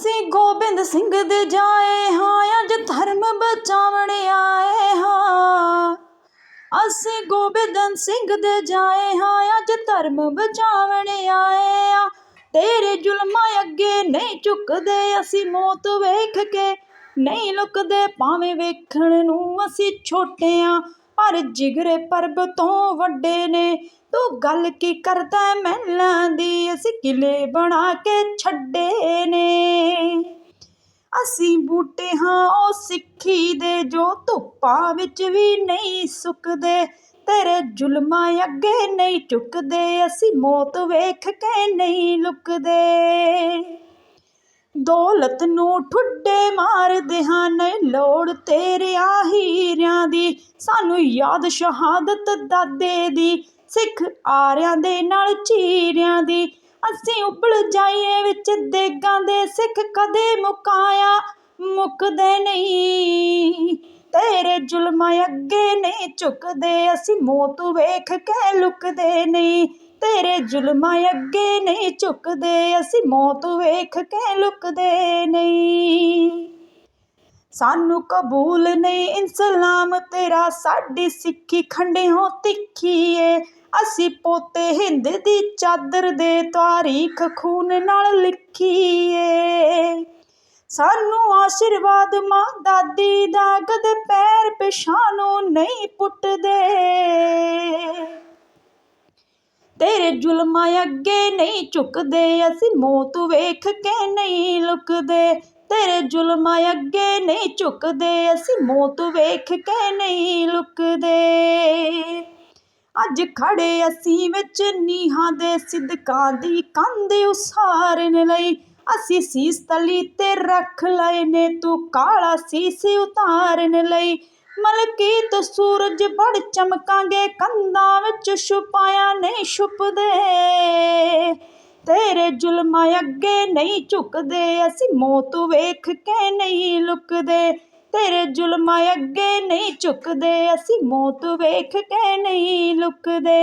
ਅਸੀਂ ਗੋਬਿੰਦ ਸਿੰਘ ਦੇ ਜਾਏ ਹਾਂ ਅੱਜ ਧਰਮ ਬਚਾਵਣ ਆਏ ਹਾਂ। ਅਸੀਂ ਗੋਬਿੰਦ ਸਿੰਘ ਦੇ ਜਾਏ ਹਾਂ ਅੱਜ ਧਰਮ ਬਚਾਵਣ ਆਏ ਆ ਤੇਰੇ ਜ਼ੁਲਮਾਂ ਅੱਗੇ ਨਹੀਂ ਝੁਕਦੇ, ਅਸੀਂ ਮੌਤ ਵੇਖ ਕੇ ਨਹੀਂ ਲੁਕਦੇ। ਭਾਵੇਂ ਵੇਖਣ ਨੂੰ ਅਸੀਂ ਛੋਟੇ ਆ ਪਰ ਜਿਗਰੇ ਪਰਬ ਤੋਂ ਵੱਡੇ ਨੇ। ਤੂੰ ਗੱਲ ਕੀ ਕਰਦਾ ਹੈ ਮਹਿਲਾਂ ਦੀ? ਅਸੀਂ ਕਿਲੇ ਬਣਾ ਕੇ ਛੱਡੇ ਨੇ। ਅਸੀਂ ਬੂਟੇ ਹਾਂ, ਉਹ ਸਿੱਖੀ ਦੇ ਜੋ ਧੁੱਪਾਂ ਵਿੱਚ ਵੀ ਨਹੀਂ ਸੁੱਕਦੇ। ਤੇਰੇ ਜ਼ੁਲਮਾਂ ਅੱਗੇ ਨਹੀਂ ਝੁਕਦੇ, ਅਸੀਂ ਮੌਤ ਵੇਖ ਕੇ ਨਹੀਂ ਲੁਕਦੇ। ਦੌਲਤ ਨੂੰ ਠੁੱਡੇ ਮਾਰਦੇ ਹਾਂ, ਨਹੀਂ ਲੋੜ ਤੇਰਿਆਂ ਹੀਰਿਆਂ ਦੀ। ਸਾਨੂੰ ਯਾਦ ਸ਼ਹਾਦਤ ਦਾਦੇ ਦੀ, ਸਿੱਖ ਆਰਿਆਂ ਦੇ ਨਾਲ ਚੀਰਿਆਂ ਦੀ। ਅਸੀਂ ਉਬਲ ਜਾਈਏ ਵਿੱਚ ਦੇਗਾਂ ਦੇ, ਸਿੱਖ ਕਦੇ ਮੁਕਾਇਆ ਮੁੱਕਦੇ ਨਹੀਂ। ਤੇਰੇ ਜ਼ੁਲਮਾਂ ਅੱਗੇ ਨਹੀਂ ਝੁਕਦੇ, ਅਸੀਂ ਮੌਤ ਵੇਖ ਕੇ ਲੁਕਦੇ ਨਹੀਂ। ਤੇਰੇ ਜ਼ੁਲਮਾਂ ਅੱਗੇ ਨਹੀਂ ਝੁਕਦੇ, ਅਸੀਂ ਮੌਤ ਵੇਖ ਕੇ ਲੁਕਦੇ ਨਹੀਂ। ਸਾਨੂੰ ਕਬੂਲ ਨਹੀਂ ਇਨਸਲਾਮ, ਤੇਰਾ ਸਾਡੀ ਸਿੱਖੀ ਖੰਡਿਓ ਤਿੱਖੀ ਏ। ਅਸੀਂ ਪੋਤੇ ਹਿੰਦ ਦੀ ਚਾਦਰ ਦੇ ਤਾਰੀਖ ਖੂਨ ਨਾਲ ਲਿਖੀ ਏ। ਸਾਨੂੰ ਆਸ਼ੀਰਵਾਦ ਮਾਂ ਦਾਦੀ ਦਾ, ਕਦੇ ਪੈਰ ਪਿਛਾਨੋਂ ਨਹੀਂ ਪੁੱਟਦੇ। ਤੇਰੇ ਜ਼ੁਲਮਾਂ ਅੱਗੇ ਨਹੀਂ ਝੁਕਦੇ, ਅਸੀਂ ਮੌਤ ਵੇਖ ਕੇ ਨਹੀਂ ਲੁਕਦੇ। ਤੇਰੇ ਜ਼ੁਲਮਾਂ ਅੱਗੇ ਨਹੀਂ ਝੁਕਦੇ, ਅਸੀਂ ਮੌਤ ਵੇਖ ਕੇ ਨਹੀਂ ਲੁਕਦੇ। ਅੱਜ ਖੜੇ ਅਸੀਂ ਵਿੱਚ ਨੀਹਾਂ ਦੇ ਸਿਦਕਾਂ ਦੀ ਕੰਧ ਉਸਾਰਨ ਲਈ, ਅਸੀਂ ਸੀਸ ਤਲੀ ਤੇ ਰੱਖ ਲਏ ਨੇ, ਤੂੰ ਕਾਲਾ ਸੀਸ ਉਤਾਰਨ ਲਈ। ਮਲਕੀਤ ਸੂਰਜ ਬੜ ਚਮਕਾਂਗੇ, ਕੰਧਾਂ ਵਿੱਚ ਛੁਪਾਇਆ ਨਹੀਂ ਛੁਪਦੇ। ਤੇਰੇ ਜ਼ੁਲਮਾਂ ਅੱਗੇ ਨਹੀਂ ਝੁਕਦੇ, ਅਸੀਂ ਮੌਤ ਵੇਖ ਕੇ ਨਹੀਂ ਲੁਕਦੇ। ਤੇਰੇ ਜ਼ੁਲਮਾਂ ਅੱਗੇ ਨਹੀਂ ਝੁਕਦੇ, ਅਸੀਂ ਮੌਤ ਵੇਖ ਕੇ ਨਹੀਂ ਲੁਕਦੇ।